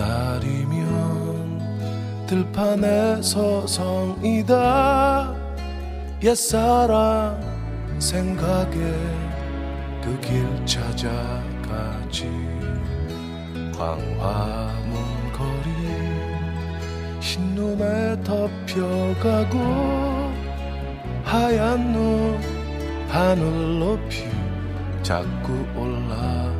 날이면 들판에 서 성이다. 옛사랑 생각에 그 길 찾아가지. 광화문 거리 흰눈에 덮여가고 하얀 눈 하늘 높이 자꾸 올라